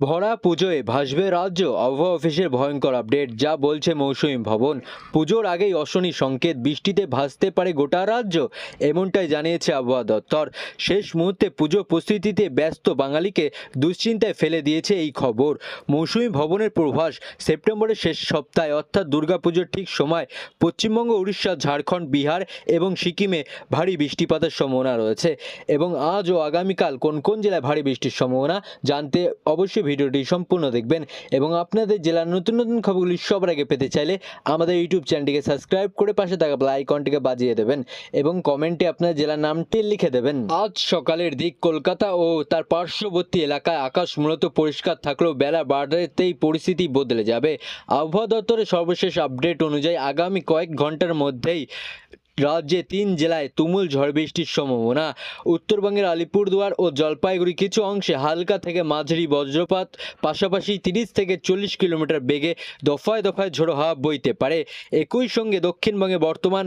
ভরা পুজোয় ভাসবে রাজ্য। আবহাওয়া অফিসের ভয়ঙ্কর আপডেট, যা বলছে মৌসুমী ভবন। পুজোর আগেই অশনি সংকেত, বৃষ্টিতে ভাসতে পারে গোটা রাজ্য, এমনটাই জানিয়েছে আবহাওয়া দপ্তর। শেষ মুহূর্তে পুজো প্রস্তুতিতে ব্যস্ত বাঙালিকে দুশ্চিন্তায় ফেলে দিয়েছে এই খবর। মৌসুমী ভবনের পূর্বাভাস সেপ্টেম্বরের শেষ সপ্তাহে, অর্থাৎ দুর্গাপুজোর ঠিক সময়, পশ্চিমবঙ্গ, উড়িষ্যা, ঝাড়খণ্ড, বিহার এবং সিকিমে ভারী বৃষ্টিপাতের সম্ভাবনা রয়েছে। এবং আজ ও আগামীকাল কোন কোন জেলায় ভারী বৃষ্টির সম্ভাবনা, জানতে অবশ্যই ভিডিওটি সম্পূর্ণ দেখবেন এবং আপনাদের জেলার নতুন নতুন খবরগুলি সবার আগে পেতে চাইলে আমাদের ইউটিউব চ্যানেলটিকে সাবস্ক্রাইব করে পাশে থাকা আইকনটিকে বাজিয়ে দেবেন এবং কমেন্টে আপনার জেলার নামটি লিখে দেবেন। আজ সকালের দিক কলকাতা ও তার পার্শ্ববর্তী এলাকায় আকাশ মূলত পরিষ্কার থাকলেও বেলা বাড়তেই পরিস্থিতি বদলে যাবে। আবহাওয়া দপ্তরের সর্বশেষ আপডেট অনুযায়ী আগামী কয়েক ঘণ্টার মধ্যেই রাজ্যে তিন জেলায় তুমুল ঝড় বৃষ্টির সম্ভাবনা। উত্তরবঙ্গের আলিপুরদুয়ার ও জলপাইগুড়ি কিছু অংশে হালকা থেকে মাঝারি বজ্রপাত, পাশাপাশি তিরিশ থেকে চল্লিশ কিলোমিটার বেগে দফায় দফায় ঝোড়ো হাওয়া বইতে পারে। একই সঙ্গে দক্ষিণবঙ্গে বর্তমান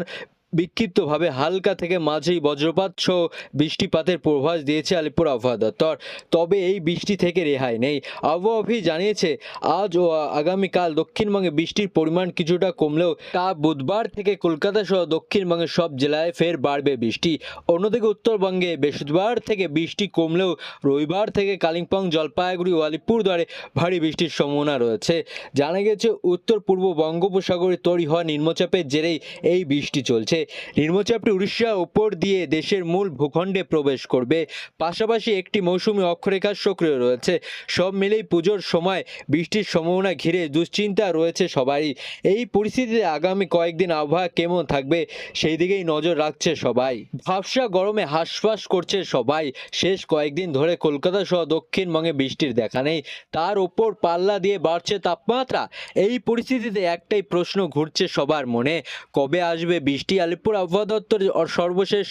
বিক্ষিপ্তভাবে হালকা থেকে মাঝেই বজ্রপাত সহ বৃষ্টিপাতের প্রভাস দিয়েছে আলিপুর আবহাওয়া দপ্তর। তবে এই বৃষ্টি থেকে রেহাই নেই। আবহাওয়া অফিস জানিয়েছে, আজ ও আগামীকাল দক্ষিণবঙ্গে বৃষ্টির পরিমাণ কিছুটা কমলেও তা বুধবার থেকে কলকাতা সহ দক্ষিণবঙ্গের সব জেলায় ফের বাড়বে বৃষ্টি। অন্যদিকে উত্তরবঙ্গে বৃহস্পতিবার থেকে বৃষ্টি কমলেও রবিবার থেকে কালিম্পং, জলপাইগুড়ি ও আলিপুরদুয়ারে ভারী বৃষ্টির সম্ভাবনা রয়েছে। জানা গেছে উত্তর পূর্ব বঙ্গোপসাগরে তৈরি হওয়া নিম্নচাপের জেরেই এই বৃষ্টি চলছে। নিম্নচাপটি উড়িষ্যা উপর দিয়ে দেশের মূল ভূখণ্ডে প্রবেশ করবে। পাশাপাশি একটি মৌসুমি অক্ষরেখা সক্রিয় রয়েছে। সব মিলেই পুজোর সময় বৃষ্টির সম্ভাবনা ঘিরে দুশ্চিন্তা রয়েছে সবারই। এই পরিস্থিতিতে আগামী কয়েকদিন আবহাওয়া কেমন থাকবে সেই দিকেই নজর রাখছে সবাই। ভাবসা গরমে হাঁসফাঁস করছে সবাই। শেষ কয়েকদিন ধরে কলকাতা সহ দক্ষিণবঙ্গে বৃষ্টির দেখা নেই। তার ওপর পাল্লা দিয়ে বাড়ছে তাপমাত্রা। এই পরিস্থিতিতে একটাই প্রশ্ন ঘুরছে সবার মনে। কবে আসবে বৃষ্টি আলিপুর আবহাওয়া দপ্তর সর্বশেষ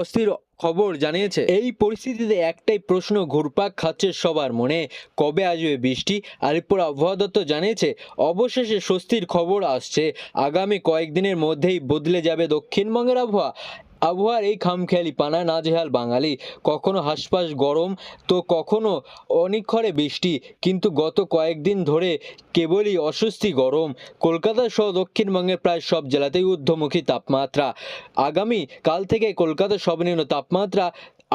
অস্থির খবর জানিয়েছে। এই পরিস্থিতিতে একটাই প্রশ্ন ঘুরপাক খাচ্ছে সবার মনে। কবে আসবে বৃষ্টি? আলিপুর আবহাওয়া দপ্তর জানিয়েছে, অবশেষে স্বস্তির খবর আসছে। আগামী কয়েকদিনের মধ্যেই বদলে যাবে দক্ষিণবঙ্গের আবহাওয়া। আবহাওয়ার এই খামখেয়ালি পানা নাজেহাল বাঙালি। কখনো হাসপাস গরম, তো কখনো অনেকক্ষণে বৃষ্টি। কিন্তু গত কয়েকদিন ধরে কেবলই অস্বস্তি গরম। কলকাতা সহ দক্ষিণবঙ্গের প্রায় সব জেলাতেই ঊর্ধ্বমুখী তাপমাত্রা। আগামী কাল থেকে কলকাতার সর্বনিম্ন তাপমাত্রা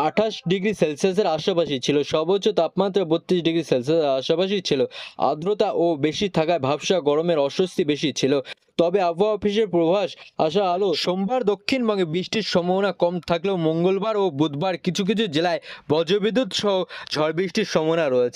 আঠাশ ডিগ্রি সেলসিয়াসের আশেপাশে ছিল। সর্বোচ্চ তাপমাত্রা বত্রিশ ডিগ্রি সেলসিয়াসের আশেপাশেই ছিল। আর্দ্রতা ও বেশি থাকায় ভাবসা গরমের অস্বস্তি বেশি ছিল। তবে আবহাওয়া অফিসের প্রভাস আসা আলো সোমবার দক্ষিণবঙ্গে বৃষ্টির সম্ভাবনা কম থাকলেও মঙ্গলবার ও বুধবার কিছু কিছু জেলায় বজ্রবিদ্যুৎ সহ ঝড় বৃষ্টির সম্ভাবনা রয়েছে।